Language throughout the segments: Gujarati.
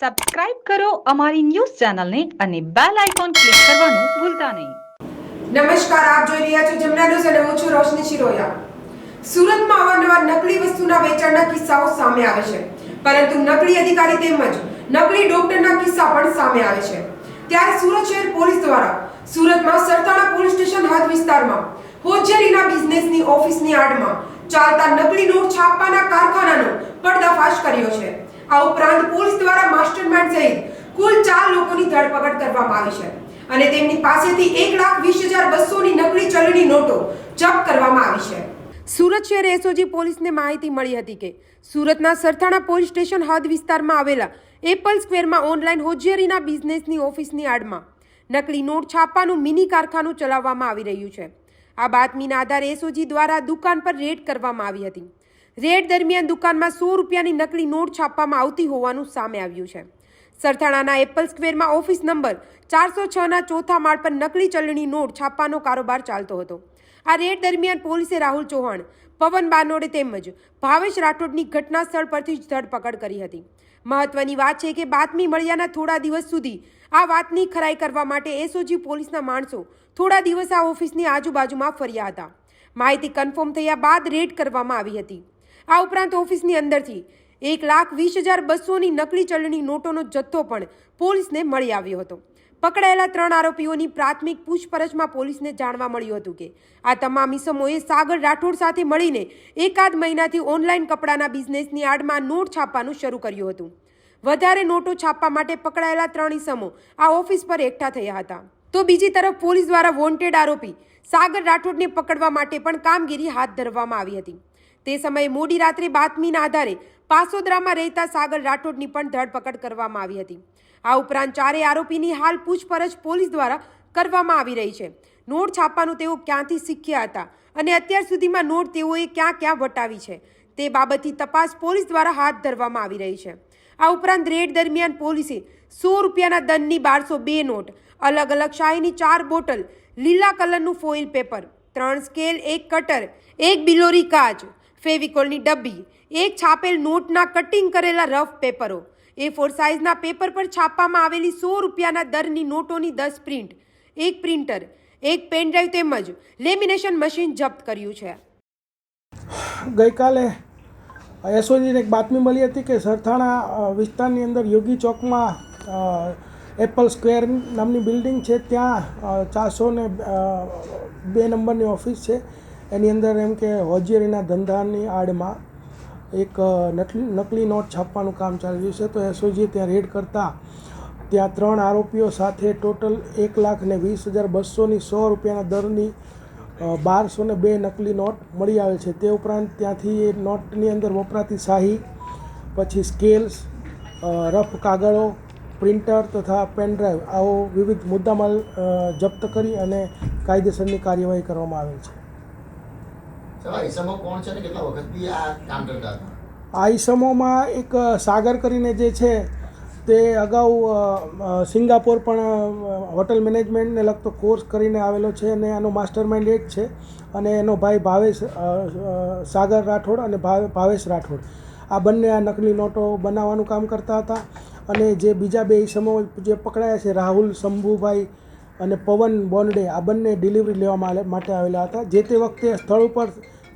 સબસ્ક્રાઇબ કરો અમારી ન્યૂઝ ચેનલને અને બેલ આઇકોન ક્લિક કરવાનું ભૂલતા નહીં. નમસ્કાર, આપ જોઈ રહ્યા છો જમના ન્યૂઝ અને હું છું રોશની શિરોયા. સુરતમાં અવારનવાર નકલી વસ્તુના વેચાણના કિસ્સાઓ સામે આવે છે. પરંતુ નકલી અધિકારી તેમજ નકલી ડોક્ટરના કિસ્સા પણ સામે આવે છે. ત્યારે સુરત શહેર પોલીસ દ્વારા સુરતમાં સરતાળા પોલીસ સ્ટેશન હદ વિસ્તારમાં હોજરીના બિઝનેસની ઓફિસની આડમાં ચાલતા નકલી નોટ છાપવાના કારખાનાનો પર્દાફાશ કર્યો છે. આ ઉપરાંત પોલીસ દ્વારા માસ્ટરમાઇન્ડ સહિત કુલ ચાર લોકોની ધરપકડ કરવામાં આવી છે. અને તેમની પાસેથી એક લાખ વીસ હજાર બસોની નકલી ચલણી નોટો જપ્ત કરવામાં આવી છે. સુરત શહેર એસઓજી પોલીસને માહિતી મળી હતી કે સુરતના સરથાણા પોલીસ સ્ટેશન હદ વિસ્તારમાં આવેલા એપલ સ્ક્વેરમાં ઓનલાઈન હોજિયરીના બિઝનેસની ઓફિસની આડમાં નકલી નોટ છાપવાનું મિની કારખાનું ચલાવવામાં આવી રહ્યું છે. આ બાતમીના આધારે એસઓજી દ્વારા દુકાન પર રેડ કરવામાં આવી હતી. રેડ દરમિયાન દુકાનમાં સો રૂપિયાની નકલી નોટ છાપવામાં આવતી હોવાનું સામે આવ્યું છે. સરથાણાના એપલ સ્ક્વેરમાં ઓફિસ નંબર ચારસો છના ચોથા માળ પર નકલી ચલણી નોટ છાપવાનો કારોબાર ચાલતો હતો. આ રેડ દરમિયાન પોલીસે રાહુલ ચૌહાણ, પવન બાનોડે તેમજ ભાવેશ રાઠોડની ઘટના સ્થળ પરથી જ ધરપકડ કરી હતી. મહત્વની વાત છે કે બાતમી મળ્યાના થોડા દિવસ સુધી આ વાતની ખરાઈ કરવા માટે એસઓજી પોલીસના માણસો થોડા દિવસ આ ઓફિસની આજુબાજુમાં ફર્યા હતા. માહિતી કન્ફર્મ થયા બાદ રેડ કરવામાં આવી હતી. આ ઉપરાંત ઓફિસની અંદરથી એક લાખ વીસ હજાર બસોની નકલી ચલણી નોટોનો જથ્થો પણ પોલીસને મળી આવ્યો હતો. પકડાયેલા ત્રણ આરોપીઓની પ્રાથમિક પૂછપરછમાં પોલીસને જાણવા મળ્યું હતું કે આ તમામ ઇસમોએ સાગર રાઠોડ સાથે મળીને એકાદ મહિનાથી ઓનલાઈન કપડાના બિઝનેસની આડમાં નોટ છાપવાનું શરૂ કર્યું હતું. વધારે નોટો છાપવા માટે પકડાયેલા ત્રણ ઇસમો આ ઓફિસ પર એકઠા થયા હતા. તો બીજી તરફ પોલીસ દ્વારા વોન્ટેડ આરોપી સાગર રાઠોડને પકડવા માટે પણ કામગીરી હાથ ધરવામાં આવી હતી. તે સમયે મોડી રાત્રે બાતમીના આધારે પાસોદરામાં રહેતા સાગર રાઠોડની પણ ધરપકડ કરવામાં આવી હતી. આ ઉપરાંત ચારેય આરોપીની હાલ પૂછપરછ પોલીસ દ્વારા કરવામાં આવી રહી છે. નોટ છાપવાનું તેઓ ક્યાંથી શીખ્યા હતા અને અત્યાર સુધીમાં નોટ તેઓએ ક્યાં ક્યાં વટાવી છે તે બાબતની તપાસ પોલીસ દ્વારા હાથ ધરવામાં આવી રહી છે. આ ઉપરાંત રેડ દરમિયાન પોલીસે સો રૂપિયાના દંડની બારસો બે નોટ, અલગ અલગ શાહીની ચાર બોટલ, લીલા કલરનું ફોઇલ પેપર, ત્રણ સ્કેલ, એક કટર, એક બિલોરી કાચ ફેવિકોલની ડબ્બી, એક છાપેલ નોટના કટિંગ કરેલા રફ પેપરો, એ ફોર સાઇઝના પેપર પર છાપવામાં આવેલી સો રૂપિયાના દરની નોટોની દસ પ્રિન્ટ, એક પ્રિન્ટર, એક પેનડ્રાઈવ તેમજ લેમિનેશન મશીન જપ્ત કર્યું છે. ગઈકાલે એસઓજીને એક બાતમી મળી હતી કે સરથાણા વિસ્તારની અંદર યોગી ચોકમાં એપલ સ્ક્વેર નામની બિલ્ડિંગ છે. ત્યાં ચારસો ને બે નંબરની ઓફિસ છે. એની અંદર એમ કે હોજિયરીના ધંધાની આડમાં એક નકલી નકલી નોટ છાપવાનું કામ ચાલી રહ્યું છે. તો એસઓજીએ ત્યાં રેડ કરતાં ત્યાં ત્રણ આરોપીઓ સાથે ટોટલ એક લાખ ને વીસ હજાર બસોની સો રૂપિયાના દરની બારસો ને બે નકલી નોટ મળી આવે છે. તે ઉપરાંત ત્યાંથી એ નોટની અંદર વપરાતી શાહી, પછી સ્કેલ્સ રફ કાગળો, પ્રિન્ટર તથા પેનડ્રાઈવ આવો વિવિધ મુદ્દામાલ જપ્ત કરી અને કાયદેસરની કાર્યવાહી કરવામાં આવેલ છે. આ કામ ઈસમોમાં એક સાગર કરીને જે છે, તે અગાઉ સિંગાપોર પણ હોટલ મેનેજમેન્ટને લગતો કોર્સ કરીને આવેલો છે અને આનો માસ્ટર માઇન્ડ એ છે. અને એનો ભાઈ ભાવેશ સાગર રાઠોડ અને ભાવે- ભાવેશ રાઠોડ. આ બંને આ નકલી નોટો બનાવવાનું કામ કરતા હતા. અને જે બીજા બે ઈસમો જે પકડાયા છે, રાહુલ, શંભુભાઈ અને પવન બોન્ડે, આ બંને ડિલિવરી લેવા માટે આવેલા હતા. જે તે વખતે સ્થળ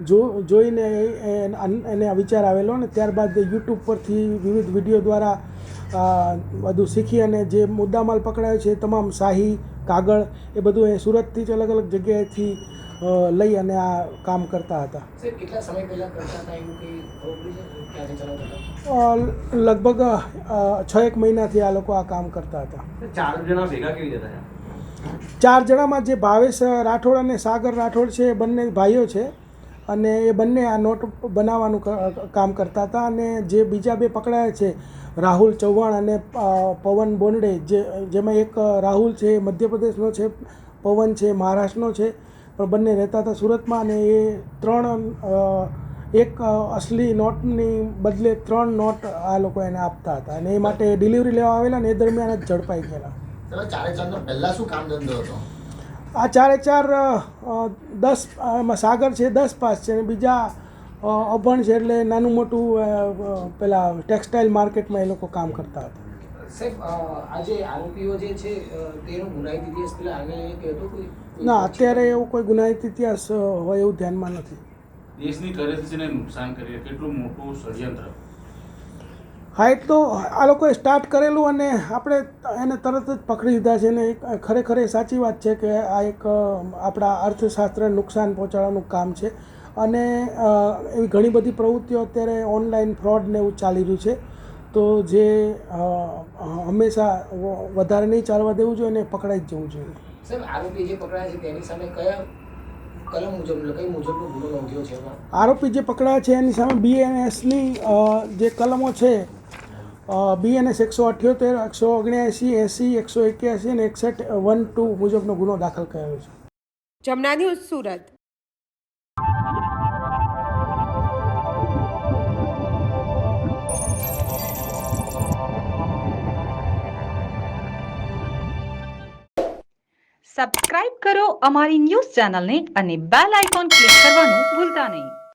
જો જોઈને એને આ વિચાર આવેલો ને ત્યારબાદ યુટ્યુબ પરથી વિવિધ વીડિયો દ્વારા આ, બધું શીખી અને જે મુદ્દામાલ પકડાયો છે તમામ શાહી કાગળ એ બધું એ સુરતથી જ અલગ અલગ જગ્યાએથી લઈ અને આ કામ કરતા હતા. લગભગ છ એક મહિનાથી આ લોકો આ કામ કરતા હતા. ચાર જણા ભેગા કેવી રીતે ચાર જણામાં જે ભાવેશ રાઠોડ અને સાગર રાઠોડ છે એ બંને ભાઈઓ છે. અને એ બંને આ નોટ બનાવવાનું કામ કરતા હતા અને જે બીજા બે પકડાયા છે, રાહુલ ચૌહાણ અને પવન બોંડે, જે, જેમાં એક રાહુલ છે, એ મધ્યપ્રદેશનો છે, પવન છે, મહારાષ્ટ્રનો છે, પણ બંને રહેતા હતા સુરતમાં અને એ ત્રણ એક અસલી નોટની બદલે ત્રણ નોટ આ લોકો એને આપતા હતા અને એ માટે ડિલિવરી લેવા આવેલા ને એ દરમિયાન જ ઝડપાઈ ગયેલા. પહેલા શું કામ ધંધો હતો? આ ચારે ચાર દસ એમાં સાગર છે દસ પાસ છે અને બીજા અભણ છે એટલે નાનું મોટું પેલા ટેક્સટાઇલ માર્કેટમાં એ લોકો કામ કરતા હતા. સાહેબ અ, આરોપીઓ જે છે તેનો ગુનાહિત ઇતિહાસ પેલા આને કહેતો કોઈ કોઈ ના અત્યારે એવું કોઈ ગુનાહિત ઇતિહાસ હોય એવું ધ્યાનમાં નથી. દેશની કરન્સીને નુકસાન કરીએ કેટલું મોટું ષડયંત્ર. હા એ તો આ લોકોએ સ્ટાર્ટ કરેલું અને આપણે એને તરત જ પકડી લીધા છે અને એક ખરેખર એ સાચી વાત છે કે આ એક આપણા અર્થશાસ્ત્રને નુકસાન પહોંચાડવાનું કામ છે. અને એવી ઘણી બધી પ્રવૃત્તિઓ અત્યારે ઓનલાઈન ફ્રોડ ને એવું ચાલી રહ્યું છે. તો જે હંમેશા વધારે નહીં ચાલવા દેવું જોઈએ અને પકડાઈ જ જવું જોઈએ. સર આરોપી જે પકડાયા છે તેની સામે કયા કલમ મુજબ કઈ મુજબનો ગુનો નોંધ્યો છે આરોપી જે પકડાયા છે એની સામે બીએનએસની જે કલમો છે બીએનએસ એકસો અઠ્યોતેર એકસો ઓગણ્યાસી એંસી એકસો એક્યાસી અને એકસઠ વન ટુ મુજબનો ગુનો દાખલ કર્યો છે. જમના ન્યૂઝ સુરત. સબસ્ક્રાઇબ કરો અમારી ન્યૂઝ ચેનલને અને બેલ આઇકોન ક્લિક કરવાનું ભૂલતા નહીં.